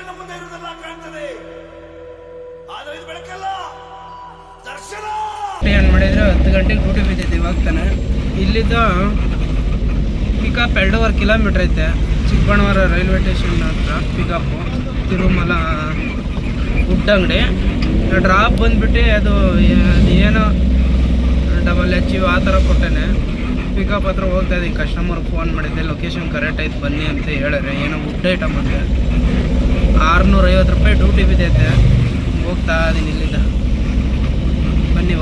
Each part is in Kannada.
ಕಣ್ಣ ಮುಂದೆ ಇರುವುದೆಲ್ಲ ಕಾಣ್ತದೆ. ಆದ್ರೆ ಇದು ಬೆಳಕಲ್ಲ, ದರ್ಶನ! ಮಾಡಿದ್ರೆ ಹತ್ತು ಗಂಟೆಗೆ ಡ್ಯೂಟಿ ಬಿದ್ದೈತೆ ಇವಾಗ ತಾನೆ. ಇಲ್ಲಿದ್ದ ಪಿಕಪ್ ಎರಡೂವರೆ ಕಿಲೋಮೀಟ್ರ್ ಐತೆ. ಚಿಕ್ಕಬಣ್ಣವರ ರೈಲ್ವೆ ಸ್ಟೇಷನ್ ಹತ್ರ ಪಿಕಪ್ಪು ತಿರುಮಲ ಉಡ್ಡಂಗಡಿ ಡ್ರಾಪ್ ಬಂದ್ಬಿಟ್ಟು ಅದು ಏನು ಡಬಲ್ ಎಚ್ ಯು ಆ ಥರ ಕೊಟ್ಟೇನೆ. ಪಿಕಪ್ ಹತ್ರ ಹೋಗ್ತಾ ಇದ್ದೀನಿ. ಕಸ್ಟಮರ್ಗೆ ಫೋನ್ ಮಾಡಿದ್ದೆ ಲೊಕೇಶನ್ ಕರೆಕ್ಟ್ ಆಯ್ತು ಬನ್ನಿ ಅಂತ ಹೇಳಿದ್ರೆ ಏನೋ ಗುಡ್ ಐಟಮ್ ಅಂತೆ ಆರುನೂರೈವತ್ತು ರೂಪಾಯಿ ಡ್ಯೂಟಿ ಬಿದ್ದೈತೆ. ಹೋಗ್ತಾ ಇದ್ದೀನಿ ಇಲ್ಲಿಂದ. ಬನ್ನಿ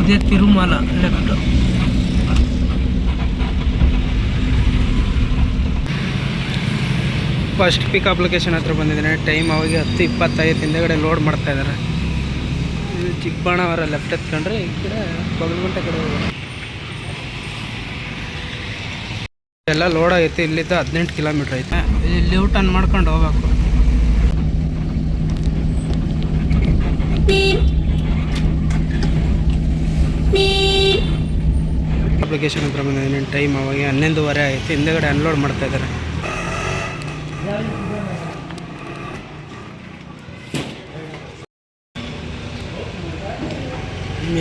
ಇದೆ Tirumala left first pick application ಹತ್ರ ಬಂದಿದ್ದೀನಿ. ಟೈಮ್ ಅವಾಗ ಹತ್ತು ಇಪ್ಪತ್ತೈದು ಹಿಂದೆಗಡೆ ಲೋಡ್ ಮಾಡ್ತಾ ಇದ್ದಾರೆ. ಇದು ಚಿಕ್ಕಬಾಣವರ ಲೆಫ್ಟ್ ಎತ್ಕೊಂಡ್ರೆ ಈ ಕಡೆ ಬಗಲ್ಗುಂಟೆ ಕಡೆ ಹೋಗೋದು ಎಲ್ಲ ಲೋಡ್ ಐತಿ ಇಲ್ಲಿದ್ದ ಹದಿನೆಂಟು ಕಿಲೋಮೀಟ್ರ್ ಐತೆ. ಇಲ್ಲಿ ಊಟ ಟರ್ನ್ ಮಾಡ್ಕೊಂಡು ಹೋಗ್ಬೇಕು. ಅಪ್ಲಿಕೇಶನ್ ಹತ್ರ ಬಂದಿದ್ದೀನಿ ಟೈಮ್ ಅವಾಗ ಹನ್ನೊಂದುವರೆ ಆಯಿತು. ಹಿಂದೆಗಡೆ ಅನ್ಲೋಡ್ ಮಾಡ್ತಾ ಇದ್ದಾರೆ.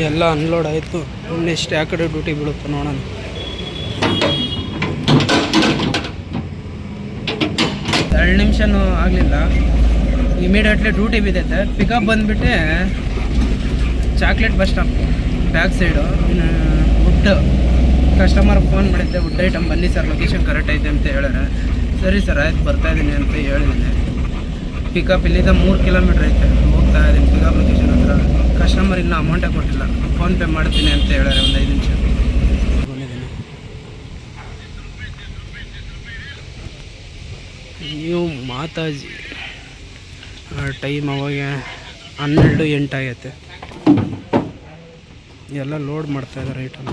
ಎಲ್ಲ ಅನ್ಲೋಡ್ ಆಯಿತು. ನೆಕ್ಸ್ಟ್ ಯಾಕಡೆ ಡ್ಯೂಟಿ ಬೀಳುತ್ತೆ ನೋಡೋಣ. ಎರಡು ನಿಮಿಷನೂ ಆಗಲಿಲ್ಲ. ಇಮಿಡಿಯೇಟ್ಲಿ ಡ್ಯೂಟಿ ಬಿದ್ದೈತೆ ಪಿಕಪ್ ಬಂದುಬಿಟ್ಟು chocolate bus stop back side wood customer phone ಮಾಡಿದ್ದೆ ವುಡ್ ಐಟಮ್ ಬನ್ನಿ ಸರ್ ಲೊಕೇಶನ್ ಕರೆಕ್ಟ್ ಐತೆ ಅಂತ ಹೇಳಿದ್ರೆ ಸರಿ ಸರ್, ಆಯ್ತು, ಬರ್ತಾ ಇದ್ದೀನಿ ಅಂತ ಹೇಳಿದ್ದೀನಿ ಪಿಕಪ್ ಇಲ್ಲಿಂದ ಮೂರು ಕಿಲೋಮೀಟ್ರ್ ಐತೆ, ಹೋಗ್ತಾ ಇದ್ದೀನಿ ಪಿಕಪ್ ಲೊಕೇಶನ್ ಹತ್ರ. ಕಸ್ಟಮರ್ ಇನ್ನೂ ಅಮೌಂಟೇ ಕೊಟ್ಟಿಲ್ಲ. ಫೋನ್ಪೇ ಮಾಡ್ತೀನಿ ಅಂತ ಹೇಳಿದ್ರೆ ಒಂದು ಐದು ನಿಮಿಷ ಬಂದಿದ್ದೀನಿ ನೀವು ಮಾತಾಜಿ. ಟೈಮ್ ಅವಾಗ ಹನ್ನೆರಡು ಎಂಟಾಗೈತೆ ಎಲ್ಲ ಲೋಡ್ ಮಾಡ್ತಾ ಇದ್ದಾರೆ ಐಟಮ್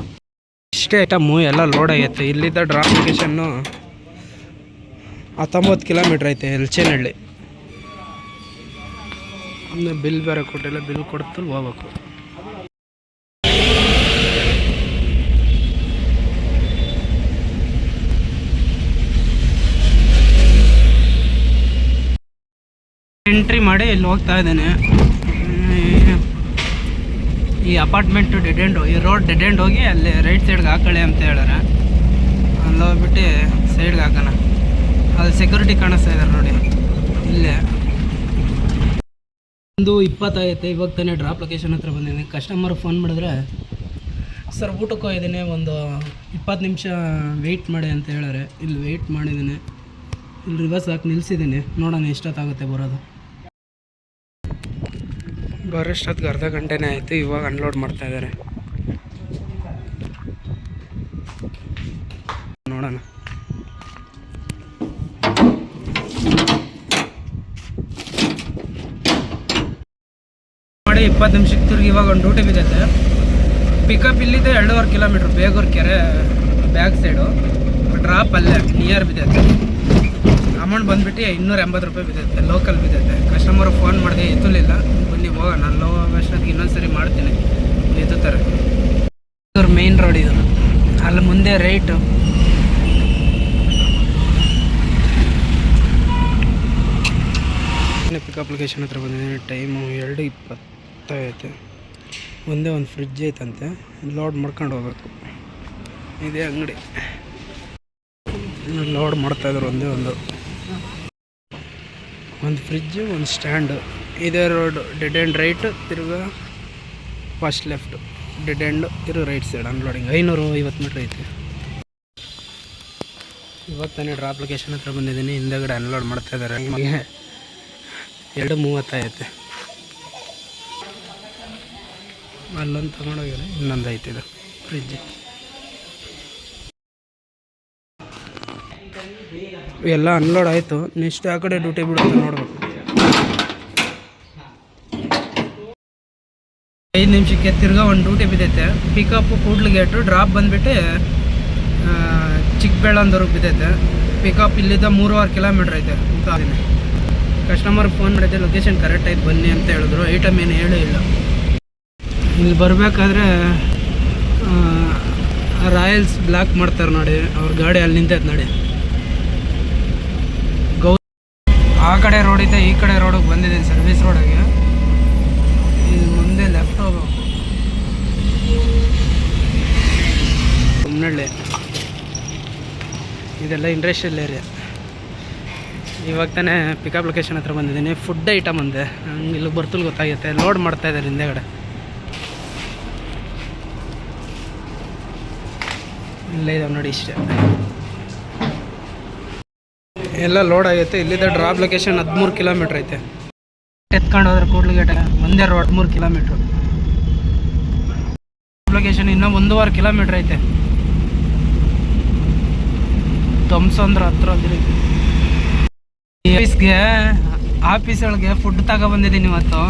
ಇಷ್ಟೇ ಐಟಮು ಎಲ್ಲ ಲೋಡ್ ಆಗೈತೆ. ಇಲ್ಲಿದ್ದ ಡ್ರಾಪ್ ಲೊಕೇಶನ್ನು ಹತ್ತೊಂಬತ್ತು ಕಿಲೋಮೀಟ್ರ್ ಐತೆ, ಎಲ್ಚೇನಹಳ್ಳಿ. ಬಿಲ್ ಬೇರೆ ಕೊಟ್ಟಿಲ್ಲ ಬಿಲ್ ಕೊಡ್ತು ಹೋಗ್ಬೇಕು. ಮಾಡಿ ಇಲ್ಲಿ ಹೋಗ್ತಾ ಇದ್ದೇನೆ ಈ ಅಪಾರ್ಟ್ಮೆಂಟ್ ಡೆಡ್ ಎಂಡ್ ಈ ರೋಡ್ ಡೆಡ್ ಎಂಡ್ ಹೋಗಿ ಅಲ್ಲಿ ರೈಟ್ ಸೈಡ್ಗೆ ಹಾಕೊಳ್ಳಿ ಅಂತ ಹೇಳಾರೆ ಅಲ್ಲಿ ಹೋಗ್ಬಿಟ್ಟು ಸೈಡ್ಗೆ ಹಾಕೋಣ. ಅಲ್ಲಿ ಸೆಕ್ಯೂರಿಟಿ ಕಾಣಿಸ್ತಾ ಇದ್ದಾರೆ ನೋಡಿ. ಇಲ್ಲೇ. ಒಂದು ಇಪ್ಪತ್ತಾಗೈತೆ ಇವಾಗ ತಾನೇ ಡ್ರಾಪ್ ಲೊಕೇಶನ್ ಹತ್ರ ಬಂದಿದ್ದೀನಿ. ಕಸ್ಟಮರ್ ಫೋನ್ ಮಾಡಿದ್ರೆ ಸರ್ ಊಟಕ್ಕೆ ಹೋಗಿದ್ದೀನಿ. ಒಂದು ಇಪ್ಪತ್ತು ನಿಮಿಷ ವೆಯ್ಟ್ ಮಾಡಿ ಅಂತ ಹೇಳಾರೆ ಇಲ್ಲಿ ವೆಯ್ಟ್ ಮಾಡಿದ್ದೀನಿ. ಇಲ್ಲಿ ರಿವರ್ಸ್ ಹಾಕಿ ನಿಲ್ಲಿಸಿದ್ದೀನಿ ನೋಡೋಣ ಎಷ್ಟೊತ್ತಾಗುತ್ತೆ ಬರೋದು. ಬರೋಷ್ಟೊತ್ತಿಗೆ ಅರ್ಧ ಗಂಟೆನೇ ಆಯಿತು, ಇವಾಗ ಅನ್ಲೋಡ್ ಮಾಡ್ತಾ ಇದ್ದಾರೆ ನೋಡೋಣ. ಮಾಡಿ ಇಪ್ಪತ್ತು ನಿಮಿಷಕ್ಕೆ ತಿರುಗಿ ಇವಾಗ ಒಂದು ಡ್ಯೂಟಿ ಬಿದ್ದೈತೆ ಪಿಕಪ್ ಇಲ್ಲಿದೆ ಎರಡೂವರೆ ಕಿಲೋಮೀಟ್ರ್ ಬೇಗೂರು ಕೆರೆ ಬ್ಯಾಕ್ ಸೈಡು ಡ್ರಾಪ್ ಅಲ್ಲೇ ನಿಯರ್ ಬಿದ್ದೈತೆ. ಅಮೌಂಟ್ ಬಂದುಬಿಟ್ಟು ಇನ್ನೂರ ಎಂಬತ್ತು ರೂಪಾಯಿ ಬಿದ್ದೈತೆ ಲೋಕಲ್ ಬಿದ್ದೈತೆ. ಕಸ್ಟಮರ್ ಫೋನ್ ಮಾಡಿದೆ, ಎತ್ತಲಿಲ್ಲ. ಬನ್ನಿ, ಹೋಗೋಣ. ನಾನು ಅಷ್ಟೊತ್ತಿಗೆ ಇನ್ನೊಂದು ಸರಿ ಮಾಡ್ತೀನಿ. ಎತ್ತುತ್ತಾರೆ ಇವ್ರ ಮೇನ್ ರೋಡ್ ಇದು. ಅಲ್ಲಿ ಮುಂದೆ ರೈಟು ಪಿಕ್ ಅಪ್ಲಿಕೇಶನ್ ಹತ್ರ ಬಂದಿದ್ದೀನಿ. ಟೈಮು ಎರಡು ಇಪ್ಪತ್ತೈತೆ. ಒಂದೇ ಒಂದು ಫ್ರಿಡ್ಜ್ ಐತಂತೆ. ಲೋಡ್ ಮಾಡ್ಕೊಂಡು ಹೋಗ್ಬೇಕು. ಇದೇ ಅಂಗಡಿ. ಲೋಡ್ ಮಾಡ್ತಾಯಿದ್ರು ಒಂದೇ ಒಂದು. ಒಂದು ಫ್ರಿಜ್ಜು ಒಂದು ಸ್ಟ್ಯಾಂಡು ಇದೇ ರೋಡ್ ಡೆಡ್ ಆ್ಯಂಡ್ ರೈಟ್ ತಿರ್ಗಾ ಫಸ್ಟ್ ಲೆಫ್ಟ್ ಡೆಡ್ ಆ್ಯಂಡ್ ತಿರು ರೈಟ್ ಸೈಡ್ ಅನ್ಲೋಡಿಂಗ್ ಐನೂರು ಐವತ್ತು ಮೀಟ್ರ್ ಐತೆ. ಇವತ್ತು ತಾನೇ ಡ್ರಾಪ್ ಲೊಕೇಶನ್ ಹತ್ರ ಬಂದಿದ್ದೀನಿ, ಹಿಂದೆಗಡೆ ಅನ್ಲೋಡ್ ಮಾಡ್ತಾ ಇದ್ದಾರೆ ನಿಮಗೆ ಎರಡು ಮೂವತ್ತೈತೆ ಅಲ್ಲೊಂದು ತಗೊಂಡೋಗಿದ್ರೆ ಇನ್ನೊಂದು ಐತೆ ಇದು ಫ್ರಿಜ್ ಎಲ್ಲ ಅನ್ಲೋಡ್ ಆಯಿತು ನೆಕ್ಸ್ಟ್ ಆ ಕಡೆ ಡ್ಯೂಟಿ ಬಿಡುತ್ತೆ ನೋಡ್ಬೇಕು. ಐದು ನಿಮಿಷಕ್ಕೆ ತಿರ್ಗಾ ಒಂದು ಡ್ಯೂಟಿ ಬಿದ್ದೈತೆ. ಪಿಕಪ್ ಕೂಡ್ಲಿಗೇಟು ಡ್ರಾಪ್ ಬಂದುಬಿಟ್ಟು ಚಿಕ್ಕಬಳ್ಳಾಂದವ್ರಿಗೆ ಬಿದ್ದೈತೆ. ಪಿಕಪ್ ಇಲ್ಲಿದ್ದ ಮೂರುವರೆ ಕಿಲೋಮೀಟ್ರ್ ಐತೆ. ಅದೀನಿ ಕಸ್ಟಮರ್ ಫೋನ್ ಮಾಡಿದ್ದೆ ಲೊಕೇಶನ್ ಕರೆಕ್ಟ್ ಆಯ್ತು, ಬನ್ನಿ ಅಂತ ಹೇಳಿದ್ರು. ಐಟಮ್ ಏನು ಹೇಳೇ ಇಲ್ಲ. ಇಲ್ಲಿ ಬರಬೇಕಾದ್ರೆ ರಾಯಲ್ಸ್ ಬ್ಲ್ಯಾಕ್ ಮಾಡ್ತಾರೆ ನೋಡಿ. ಅವ್ರ ಗಾಡಿ ಅಲ್ಲಿ ನಿಂತೈತೆ ನೋಡಿ. ಗೌ ಆ ಕಡೆ ರೋಡ್ ಇದೆ ಈ ಕಡೆ ರೋಡಿಗೆ ಬಂದಿದ್ದೀನಿ ಸರ್ವಿಸ್ ರೋಡಿಗೆ ಇಲ್ಲಿ ಮುಂದೆ ಲೆಫ್ಟ್ ಹೋಗ್ಬೇಕು ಕುಮ್ನಳ್ಳಿ ಇದೆಲ್ಲ ಇಂಡಸ್ಟ್ರಿಯಲ್ ಏರಿಯಾ ಇವಾಗ ತಾನೇ ಪಿಕಪ್ ಲೊಕೇಶನ್ ಹತ್ರ ಬಂದಿದ್ದೀನಿ. ಫುಡ್ ಐಟಮ್ ಅಂದೆ. ಹಂಗೆ ಇಲ್ಲಿ ಬರ್ತಲ್ ಗೊತ್ತಾಗುತ್ತೆ. ಲೋಡ್ ಮಾಡ್ತಾ ಇದ್ದಾರೆ ಹಿಂದೆಗಡೆ. ಇಲ್ಲೇ ಇದಾವೆ ನೋಡಿ ಇಷ್ಟೇ. ಎಲ್ಲ ಲೋಡ್ ಆಗುತ್ತೆ ಇಲ್ಲಿದ್ದ ಡ್ರಾಪ್ ಲೊಕೇಶನ್ ಹದಿಮೂರು ಕಿಲೋಮೀಟ್ರ್ ಐತೆ. ಎತ್ಕೊಂಡು ಹೋದ್ರೆ ಕೂಡ್ಲಿಗೇಟ ಒಂದೇ ರೋಡ್ ಹದಿಮೂರು ಕಿಲೋಮೀಟ್ರ್ ಲೊಕೇಶನ್ ಇನ್ನೂ ಒಂದೂವರೆ ಕಿಲೋಮೀಟ್ರ್ ಐತೆ. ತೊಂಬಸಂದ್ರ ಹತ್ರ ಆಫೀಸ್ಗೆ ಆಫೀಸ್ ಒಳಗೆ ಫುಡ್ ತಗೊಬಂದಿದ್ದೀನಿ ಇವತ್ತು.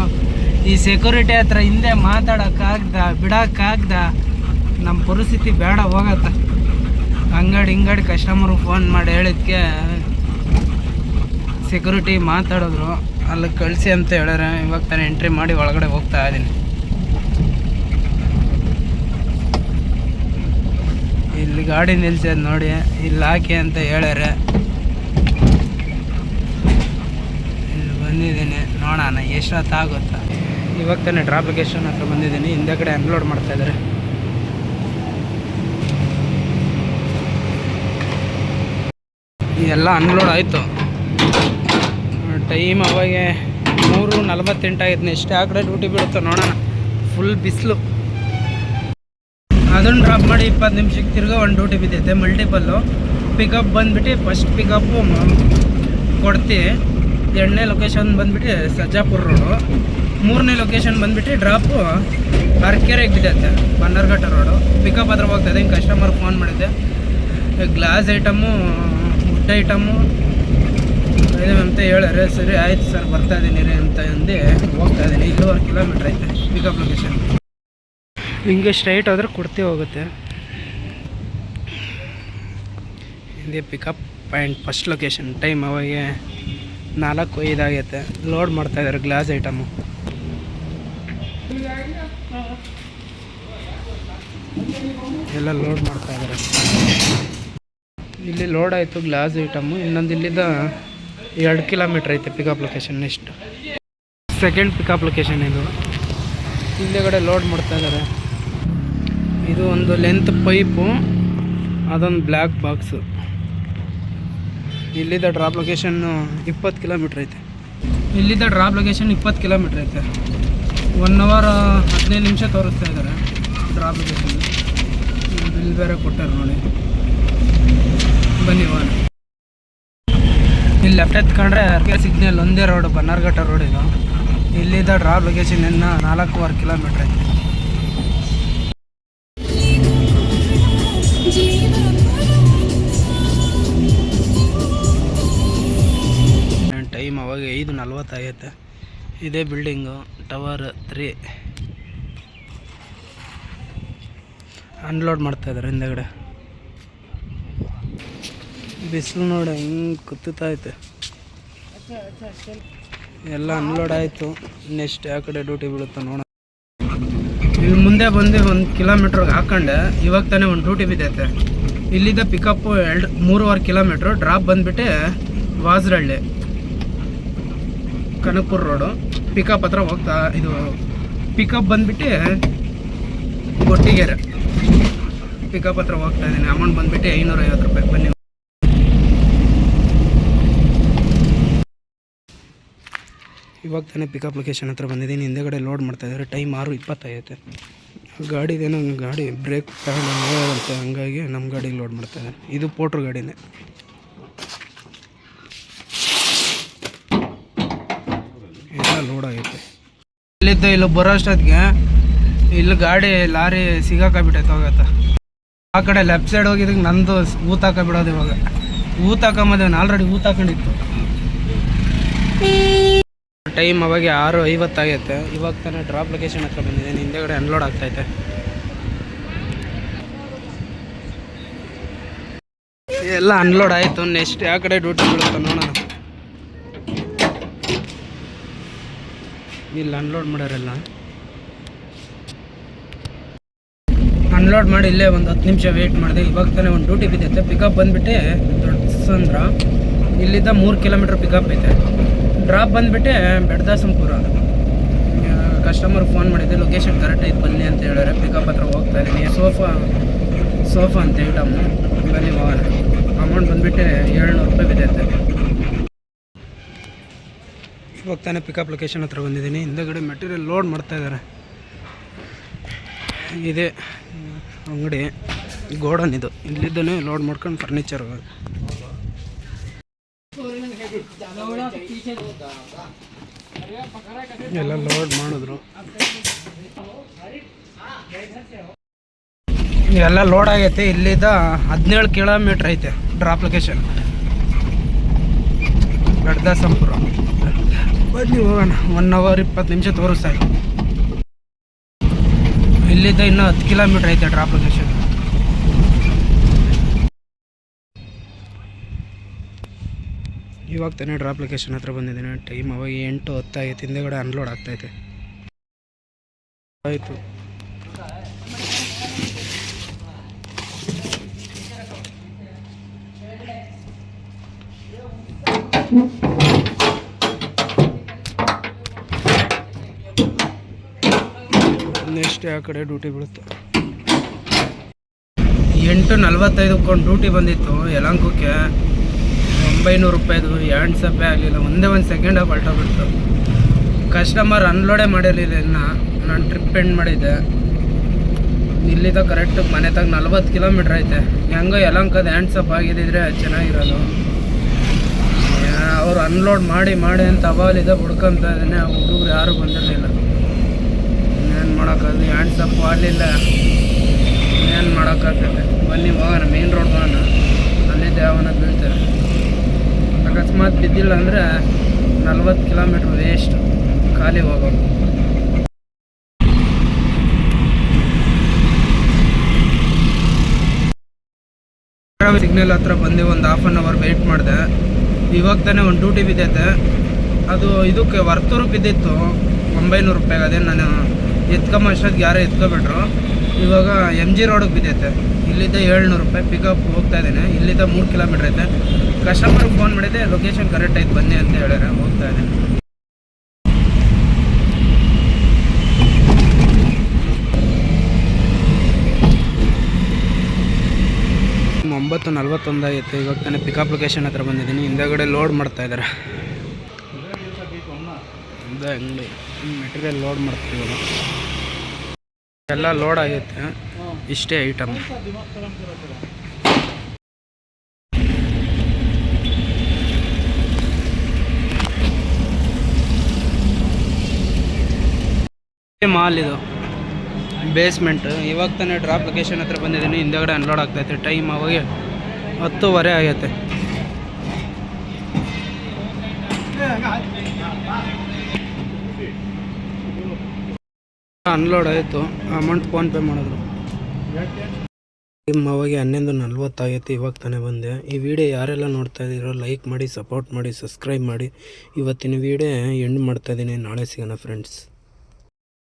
ಈ ಸೆಕ್ಯೂರಿಟಿ ಹತ್ರ ಹಿಂದೆ ಮಾತಾಡೋಕ್ಕಾಗ್ದ, ಬಿಡೋಕ್ಕಾಗ್ದ ನಮ್ಮ ಪರಿಸ್ಥಿತಿ ಬೇಡ ಹೋಗತ್ತ. ಅಂಗಡಿ ಹಿಂಗಡಿ ಕಸ್ಟಮರು ಫೋನ್ ಮಾಡಿ ಹೇಳಿದ್ಕೆ ಸೆಕ್ಯೂರಿಟಿ ಮಾತಾಡಿದ್ರು. ಅಲ್ಲಿ ಕಳಿಸಿ ಅಂತ ಹೇಳಿದ್ರೆ ಇವಾಗ ತಾನೇ ಎಂಟ್ರಿ ಮಾಡಿ ಒಳಗಡೆ ಹೋಗ್ತಾ ಇದ್ದೀನಿ ಇಲ್ಲಿ ಗಾಡಿ ನಿಲ್ಸದ್ ನೋಡಿ, ಇಲ್ಲಿ ಹಾಕಿ ಅಂತ ಹೇಳ್ಯಾರೆ. ಇಲ್ಲಿ ಬಂದಿದ್ದೀನಿ, ನೋಡೋಣ ಎಷ್ಟೊತ್ತಾಗುತ್ತಾ ಇವಾಗ ತಾನೇ ಡ್ರಾಪ್ ಲೊಕೇಶನ್ ಹತ್ರ ಬಂದಿದ್ದೀನಿ, ಹಿಂದೆ ಕಡೆ ಅನ್ಲೋಡ್ ಮಾಡ್ತಾ ಇದ್ದಾರೆ. ಎಲ್ಲ ಅನ್ಲೋಡ್ ಆಯಿತು. ಟೈಮ್ ಅವಾಗೆ ಮೂರು ನಲ್ವತ್ತೆಂಟು ಆಗಿದ್ನ, ಎಷ್ಟೇ ಆ ಕಡೆ ಡ್ಯೂಟಿ ಬಿಡುತ್ತೋ, ನೋಡೋಣ. ಫುಲ್ ಬಿಸಿಲು. ಅದನ್ನು ಡ್ರಾಪ್ ಮಾಡಿ ಇಪ್ಪತ್ತು ನಿಮಿಷಕ್ಕೆ ತಿರ್ಗಾ ಒಂದು ಡ್ಯೂಟಿ ಬಿದ್ದೈತೆ ಮಲ್ಟಿಪಲ್ಲು ಪಿಕಪ್ ಬಂದ್ಬಿಟ್ಟು ಫಸ್ಟ್ ಪಿಕಪ್ಪು ಕೊಡ್ತಿ. ಎರಡನೇ ಲೊಕೇಶನ್ ಬಂದ್ಬಿಟ್ಟು ಸಜ್ಜಾಪುರ ರೋಡು ಮೂರನೇ ಲೊಕೇಶನ್ ಬಂದ್ಬಿಟ್ಟು ಡ್ರಾಪು ಅರ್ಕೆರೆಗೆ ಬಿದ್ದೈತೆ ಬನ್ನರ್ಘಟ್ಟ ರೋಡು ಪಿಕಪ್ ಹತ್ರ ಹೋಗ್ತದೆ ಹಿಂಗೆ ಕಸ್ಟಮರ್ ಫೋನ್ ಮಾಡಿದ್ದೆ ಗ್ಲಾಸ್ ಐಟಮು ವುಡ್ ಐಟಮು ಅಂತ ಹೇಳಾರೆ ಸರಿ ಆಯ್ತು ಸರ್ ಬರ್ತಾ ಇದ್ದೀನಿ ರೀ ಅಂತ ಅಂದು. ಹೋಗ್ತಾ ಇದ್ದೀನಿ ಇಲ್ಲೂವರೆ ಕಿಲೋಮೀಟ್ರ್ ಐತೆ ಪಿಕಪ್ ಲೊಕೇಶನ್ ಹಿಂಗೆ ಸ್ಟ್ರೈಟ್ ಆದರೆ ಕುಡ್ತಿ ಹೋಗುತ್ತೆ. ಹಿಂದೆ pickup point first location time ಅವಾಗ ನಾಲ್ಕು ಐದಾಗೈತೆ ಲೋಡ್ ಮಾಡ್ತಾ ಇದ್ದಾರೆ ಗ್ಲಾಸ್ ಐಟಮು ಎಲ್ಲ ಲೋಡ್ ಮಾಡ್ತಾ ಇದ್ದಾರೆ ಇಲ್ಲಿ ಲೋಡ್ ಆಯಿತು ಗ್ಲಾಸ್ ಐಟಮು ಇನ್ನೊಂದು ಇಲ್ಲಿಂದ ಎರಡು ಕಿಲೋಮೀಟ್ರ್ ಐತೆ pickup location next second pickup location ಇದು. ಹಿಂದೆಗಡೆ ಲೋಡ್ ಮಾಡ್ತಾ ಇದ್ದಾರೆ ಇದು ಒಂದು ಲೆಂತ್ ಪೈಪು ಅದೊಂದು ಬ್ಲ್ಯಾಕ್ ಬಾಕ್ಸು ಇಲ್ಲಿದ್ದ ಡ್ರಾಪ್ ಲೊಕೇಶನ್ನು ಇಪ್ಪತ್ತು ಕಿಲೋಮೀಟ್ರ್ ಐತೆ. ಇಲ್ಲಿದ್ದ ಡ್ರಾಪ್ ಲೊಕೇಶನ್ ಇಪ್ಪತ್ತು ಕಿಲೋಮೀಟ್ರ್ ಐತೆ. ಒನ್ ಅವರ್ ಹದಿನೈದು ನಿಮಿಷ ತೋರಿಸ್ತಾ ಇದ್ದಾರೆ ಡ್ರಾಪ್ ಲೊಕೇಶನ್ ಬಿಲ್ ಬೇರೆ ಕೊಟ್ಟಾರೆ ನೋಡಿ. ಬನ್ನಿ ಬನ್ನಿ ಇಲ್ಲಿ ಲೆಫ್ಟ್ ಎತ್ಕೊಂಡ್ರೆ ಸಿಗ್ನಲ್ ಒಂದೇ ರೋಡ್ ಬನ್ನಾರ್ಘಟ್ಟ ರೋಡ್ ಇದು. ಇಲ್ಲಿದ್ದ ಡ್ರಾಪ್ ಲೊಕೇಶನ್ ಇನ್ನು ನಾಲ್ಕೂವರೆ ಕಿಲೋಮೀಟ್ರ್ ಐತೆ. ಆಗೈತೆ ಇದೇ ಬಿಲ್ಡಿಂಗು, ಟವರ್ ತ್ರೀ. ಅನ್ಲೋಡ್ ಮಾಡ್ತಾ ಇದ್ದಾರೆ ಹಿಂದೆಗಡೆ. ಬಿಸಿಲು ನೋಡಿ ಹಿಂಗೆ ಕುತ್ತುತ್ತಾ ಐತೆ. ಎಲ್ಲ ಅನ್ಲೋಡ್ ಆಯಿತು. ನೆಕ್ಸ್ಟ್ ಯಾವ ಕಡೆ ಡ್ಯೂಟಿ ಬೀಳುತ್ತೆ ನೋಡೋಣ. ಇಲ್ಲಿ ಮುಂದೆ ಬಂದು ಒಂದು ಕಿಲೋಮೀಟ್ರ್ಗೆ ಹಾಕೊಂಡೆ. ಇವಾಗ ತಾನೇ ಒಂದು ಡ್ಯೂಟಿ ಬಿದ್ದೈತೆ. ಇಲ್ಲಿದ್ದ ಪಿಕಪ್ಪು ಎರಡು ಮೂರುವರೆ ಕಿಲೋಮೀಟ್ರು. ಡ್ರಾಪ್ ಬಂದುಬಿಟ್ಟು ವಾಸರಳ್ಳಿ. ಕನಕಪುರ ರೋಡು. ಪಿಕಪ್ ಹತ್ರ ಹೋಗ್ತಾ, ಇದು ಪಿಕಪ್ ಬಂದ್ಬಿಟ್ಟು ಕೊಟ್ಟಿಗೆರೆ. ಪಿಕಪ್ ಹತ್ರ ಹೋಗ್ತಾ ಇದ್ದೀನಿ. ಅಮೌಂಟ್ ಬಂದ್ಬಿಟ್ಟು ಐನೂರ ಐವತ್ತು ರೂಪಾಯಿ. ಬನ್ನಿ. ಇವಾಗ ತಾನೇ ಪಿಕಪ್ ಲೊಕೇಶನ್ ಹತ್ರ ಬಂದಿದ್ದೀನಿ. ಹಿಂದೆಗಡೆ ಲೋಡ್ ಮಾಡ್ತಾ ಇದ್ದಾರೆ. ಟೈಮ್ ಆರು ಇಪ್ಪತ್ತೈತೆ ಗಾಡಿದೇನೋ ಗಾಡಿ ಬ್ರೇಕ್ ತಗೊಂಡು ಹಂಗಾಗಿ ನಮ್ಮ ಗಾಡಿಗೆ ಲೋಡ್ ಮಾಡ್ತಾ ಇದ್ದಾರೆ. ಇದು ಪೋಟ್ರ್ ಗಾಡಿನೇ ಎಲ್ಲ ಲೋಡ್ ಆಗೈತೆ. ಇಲ್ಲಿದ್ದ ಇಲ್ಲಿ ಬರೋ ಅಷ್ಟೊತ್ತಿಗೆ ಇಲ್ಲಿ ಗಾಡಿ ಲಾರಿ ಸಿಗಾಕಬಿಟ್ಟೈತೆ ಹೋಗತ್ತ. ಆ ಕಡೆ ಲೆಫ್ಟ್ ಸೈಡ್ ಹೋಗಿದ್ದಕ್ಕೆ ನಂದು ಊತ ಹಾಕಬಿಡೋದು ಇವಾಗ. ಊತ ಹಾಕೊಂಬದೇವನು ಆಲ್ರೆಡಿ ಊತ ಹಾಕೊಂಡಿತ್ತು. ಟೈಮ್ ಅವಾಗ ಆರು ಐವತ್ತಾಗೈತೆ ಇವಾಗ ತಾನೇ ಡ್ರಾಪ್ ಲೊಕೇಶನ್ ಹತ್ರ ಬಂದಿದ್ದೀನಿ ಹಿಂದೆಗಡೆ ಅನ್ಲೋಡ್ ಆಗ್ತೈತೆ. ಎಲ್ಲ ಅನ್ಲೋಡ್ ಆಯಿತು. ನೆಕ್ಸ್ಟ್ ಯಾವ ಕಡೆ ಡ್ಯೂಟಿ ಬೀಳುತ್ತೆ ನೋಡೋಣ. ಇಲ್ಲಿ ಅನ್ಲೋಡ್ ಮಾಡ್ಯಾರಲ್ಲ ಅನ್ಲೋಡ್ ಮಾಡಿ ಇಲ್ಲೇ ಒಂದು ಹತ್ತು ನಿಮಿಷ ವೆಯ್ಟ್ ಮಾಡಿದೆ. ಇವಾಗ ತಾನೇ ಒಂದು ಡ್ಯೂಟಿ ಬಿದ್ದೈತೆ. ಪಿಕಪ್ ಬಂದುಬಿಟ್ಟು ದೊಡ್ಡ ಇಲ್ಲಿದ್ದ ಮೂರು ಕಿಲೋಮೀಟ್ರ್ ಪಿಕಪ್ ಐತೆ. ಡ್ರಾಪ್ ಬಂದುಬಿಟ್ಟೆ ಬೆಡ್ದಾಸಂಪುರ. ಕಸ್ಟಮರ್ ಫೋನ್ ಮಾಡಿದ್ದೆ ಲೊಕೇಶನ್ ಕರೆಕ್ಟ್ ಐತೆ ಬನ್ನಿ ಅಂತ ಹೇಳಿದ್ರೆ ಪಿಕಪ್ ಹತ್ರ ಹೋಗ್ತಾ ಇದ್ದೀನಿ. ಸೋಫಾ ಸೋಫಾ ಅಂತ ಐಟಮು ಬನ್ನಿ ಅಮೌಂಟ್ ಬಂದುಬಿಟ್ಟು ಏಳ್ನೂರು ರೂಪಾಯಿ ಬಿದ್ದೈತೆ. ಇವಾಗ ತಾನೇ ಪಿಕಪ್ ಲೊಕೇಶನ್ ಹತ್ರ ಬಂದಿದ್ದೀನಿ. ಹಿಂದೆಗಡೆ ಮೆಟೀರಿಯಲ್ ಲೋಡ್ ಮಾಡ್ತಾ ಇದ್ದಾರೆ. ಇದೆ, ಅಂಗಡಿ, ಗೋಡನ್ ಇದು. ಇಲ್ಲಿದ್ದನೇ ಲೋಡ್ ಮಾಡ್ಕೊಂಡು ಫರ್ನಿಚರ್ ಎಲ್ಲ ಲೋಡ್ ಮಾಡಿದ್ರು. ಎಲ್ಲ ಲೋಡ್ ಆಗೈತೆ. ಇಲ್ಲಿದ್ದ ಹದಿನೇಳು ಕಿಲೋಮೀಟ್ರ್ ಐತೆ ಡ್ರಾಪ್ ಲೊಕೇಶನ್ ಗಡ್ದಾಸಂಪುರ ಬನ್ನಿ ಹೋಗೋಣ. ಒನ್ ಅವರ್ ಇಪ್ಪತ್ತು ನಿಮಿಷ ತೋರಿಸ್ತಾ ಇಲ್ಲಿದ್ದ ಇನ್ನೂ ಹತ್ತು ಕಿಲೋಮೀಟ್ರ್ ಐತೆ ಡ್ರಾಪ್ ಲೊಕೇಶನ್ ಇವಾಗ ತಾನೇ ಡ್ರಾಪ್ ಲೊಕೇಶನ್ ಹತ್ರ ಬಂದಿದ್ದೀನಿ. ಟೈಮ್ ಅವಾಗ ಎಂಟು ಹತ್ತಾಗೈತೆ ಹಿಂದೆಗಡೆ ಅನ್ಲೋಡ್ ಆಗ್ತೈತೆ ಆಯಿತು. ನೆಕ್ಸ್ಟ್ ಆ ಕಡೆ ಡ್ಯೂಟಿ ಬೀಳುತ್ತೆ. ಎಂಟು ನಲ್ವತ್ತೈದಕ್ಕೊಂದು ಡ್ಯೂಟಿ ಬಂದಿತ್ತು ಯಲಂಕಕ್ಕೆ ಒಂಬೈನೂರು ರೂಪಾಯಿದು, ಎರಡು ಸಪ್ಪೆ ಆಗಲಿಲ್ಲ. ಒಂದೇ ಒಂದು ಸೆಕೆಂಡ್ ಹೊರಟೋಗ್ಬಿಡ್ತು ಕಸ್ಟಮರ್ ಅನ್ಲೋಡೇ ಮಾಡಿರಲಿಲ್ಲ ಇನ್ನು. ನಾನು ಟ್ರಿಪ್ ಎಂಡ್ ಮಾಡಿದ್ದೆ. ಇಲ್ಲಿಂದ ಕರೆಕ್ಟ್ ಮನೆ ತಗ ನಲ್ವತ್ತು ಕಿಲೋಮೀಟ್ರ್ ಐತೆ. ಹೆಂಗೋ ಯಲಂಕದ ಹ್ಯಾಂಡ್ ಸಪ್ ಆಗಿದ್ದಿದ್ರೆ ಚೆನ್ನಾಗಿರೋದು ಅವರು ಅನ್ಲೋಡ್ ಮಾಡಿ ಮಾಡಿ ಅಂತ ಅವಾಲಿದ ಹುಡ್ಕೊಂತ ಇದ್ದಾನೆ. ಆ ಹುಡುಗರು ಯಾರೂ ಬಂದಿರಲಿಲ್ಲ. ಹ್ಯಾಂಡ್ ಸಪ್ ಆಗಲಿಲ್ಲ. ಏನು ಮಾಡೋಕ್ಕಾಗ್ತದೆ? ಬನ್ನಿ ಹೋಗೋಣ ಮೇನ್ ರೋಡ್ ಹೋಗೋಣ. ಅಲ್ಲಿ ದೇವನ ಬೀಳ್ತಾರೆ. ಅಕಸ್ಮಾತ್ ಬಿದ್ದಿಲ್ಲ ಅಂದರೆ ನಲ್ವತ್ತು ಕಿಲೋಮೀಟ್ರ್ ವೇಸ್ಟ್ ಖಾಲಿ ಹೋಗೋದು. ಸಿಗ್ನಲ್ ಹತ್ರ ಬಂದು ಒಂದು ಹಾಫ್ ಆನ್ ಅವರ್ ವೆಯ್ಟ್ ಮಾಡಿದೆ. ಇವಾಗ ತಾನೇ ಒಂದು ಡ್ಯೂಟಿ ಬಿದ್ದೈತೆ. ಅದು ಇದಕ್ಕೆ ವರ್ತೂರು ಬಿದ್ದಿತ್ತು. ಒಂಬೈನೂರು ರೂಪಾಯಿಗೆ ಅದೇ ನಾನು ಎತ್ಕೊಂಬ ಅಷ್ಟೊತ್ತಿಗೆ ಯಾರೋ ಎತ್ಕೊಬಿಟ್ರು. ಇವಾಗ ಎಂ ಜಿ ರೋಡಿಗೆ ಬಿದ್ದೈತೆ. ಇಲ್ಲಿದ್ದ ಏಳ್ನೂರು ರೂಪಾಯಿ ಪಿಕಪ್ ಹೋಗ್ತಾ ಇದ್ದೇನೆ. ಇಲ್ಲಿದ್ದ ಮೂರು ಕಿಲೋಮೀಟ್ರ್ ಐತೆ. ಕಸ್ಟಮರ್ಗೆ ಫೋನ್ ಮಾಡಿದೆ ಲೊಕೇಶನ್ ಕರೆಕ್ಟ್ ಆಯ್ತು ಬನ್ನಿ ಅಂತ ಹೇಳಿದ್ರೆ. ಹೋಗ್ತಾ ಇದ್ದೀನಿ. ಒಂಬತ್ತು ನಲ್ವತ್ತೊಂದಾಗಿತ್ತು ಇವಾಗ ತಾನೇ ಪಿಕಪ್ ಲೊಕೇಶನ್ ಹತ್ರ ಬಂದಿದ್ದೀನಿ. ಹಿಂದೆಗಡೆ ಲೋಡ್ ಮಾಡ್ತಾ ಇದ್ದಾರೆ. ಅಂಗಡಿ. ಮೆಟೀರಿಯಲ್ ಲೋಡ್ ಮಾಡ್ತೀವಿ ಎಲ್ಲ ಲೋಡ್ ಆಗೈತೆ. ಇಷ್ಟೇ ಐಟಮ್ ಮಾಲ್ ಇದು. ಬೇಸ್ಮೆಂಟ್ ಇವಾಗ ತಾನೇ ಡ್ರಾಪ್ ಲೊಕೇಶನ್ ಹತ್ರ ಬಂದಿದ್ದೀನಿ. ಹಿಂದೆಗಡೆ ಅನ್ಲೋಡ್ ಆಗ್ತೈತೆ. ಟೈಮ್ ಅವಾಗ ಹತ್ತುವರೆ ಆಗೈತೆ. ಅನ್ಲೋಡ್ ಆಯಿತು. ಅಮೌಂಟ್ ಫೋನ್ಪೇ ಮಾಡಿದ್ರು. ಅವಾಗ ಹನ್ನೊಂದು ನಲ್ವತ್ತಾಗೈತೆ ಇವಾಗ ತಾನೇ ಬಂದೆ. ಈ ವಿಡಿಯೋ ಯಾರೆಲ್ಲ ನೋಡ್ತಾ ಇದ್ದೀರೋ ಲೈಕ್ ಮಾಡಿ ಸಪೋರ್ಟ್ ಮಾಡಿ ಸಬ್ಸ್ಕ್ರೈಬ್ ಮಾಡಿ. ಇವತ್ತಿನ ವಿಡಿಯೋ ಎಂಡ್ ಮಾಡ್ತಾ ಇದ್ದೀನಿ. ನಾಳೆ ಸಿಗೋಣ ಫ್ರೆಂಡ್ಸ್